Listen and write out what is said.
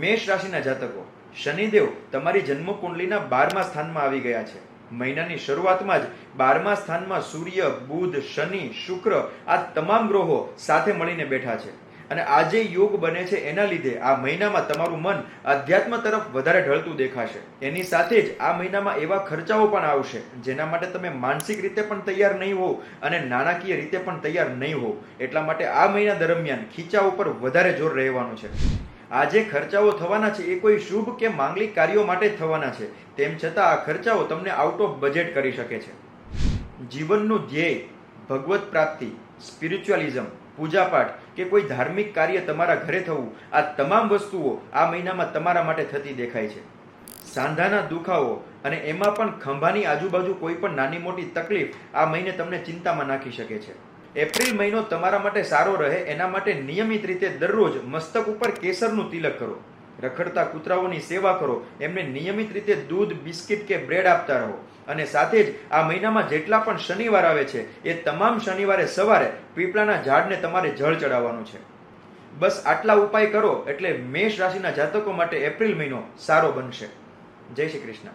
મેષ રાશિના જાતકો, શનિદેવ તમારી જન્મ કુંડલીના બારમા સ્થાનમાં આવી ગયા છે. મહિનાની શરૂઆતમાં જ બારમા સ્થાનમાં સૂર્ય, બુધ, શનિ, શુક્ર આ તમામ ગ્રહો સાથે મળીને બેઠા છે. અને આ જે યોગ બને છે એના લીધે આ મહિનામાં તમારું મન અધ્યાત્મ તરફ વધારે ઢળતું દેખાશે. એની સાથે જ આ મહિનામાં એવા ખર્ચાઓ પણ આવશે, જેના માટે તમે માનસિક રીતે પણ તૈયાર નહીં હો અને નાણાકીય રીતે પણ તૈયાર નહીં હો એટલા માટે આ મહિના દરમિયાન ખીચા ઉપર વધારે જોર રહેવાનું છે. આ જે ખર્ચાઓ થવાના છે એ કોઈ શુભ કે માંગલિક કાર્યો માટે થવાના છે. તેમ છતાં આ ખર્ચાઓ તમને આઉટ ઓફ બજેટ કરી શકે છે. જીવનનું ધ્યેય, ભગવત પ્રાપ્તિ સ્પિરિચ્યુઅલિઝમ પૂજાપાઠ કે કોઈ ધાર્મિક કાર્ય તમારા ઘરે થવું, આ તમામ વસ્તુઓ આ મહિનામાં તમારા માટે થતી દેખાય છે. સાંધાના દુખાવો અને એમાં પણ ખંભાની આજુબાજુ કોઈ પણ નાની મોટી તકલીફ આ મહિને તમને ચિંતામાં નાખી શકે છે. એપ્રિલ મહિનો તમારા માટે સારો રહે, એના માટે નિયમિત રીતે દરરોજ મસ્તક ઉપર કેસરનું તિલક કરો. રખડતા કૂતરાઓની સેવા કરો, એમને નિયમિત રીતે દૂધ, બિસ્કિટ કે બ્રેડ આપતા રહો. અને સાથે જ આ મહિનામાં જેટલા પણ શનિવાર આવે છે, એ તમામ શનિવારે સવારે પીપળાના ઝાડને તમારે જળ ચડાવવાનું છે. બસ આટલા ઉપાય કરો એટલે મેષ રાશિના જાતકો માટે એપ્રિલ મહિનો સારો બનશે. જય શ્રી કૃષ્ણ.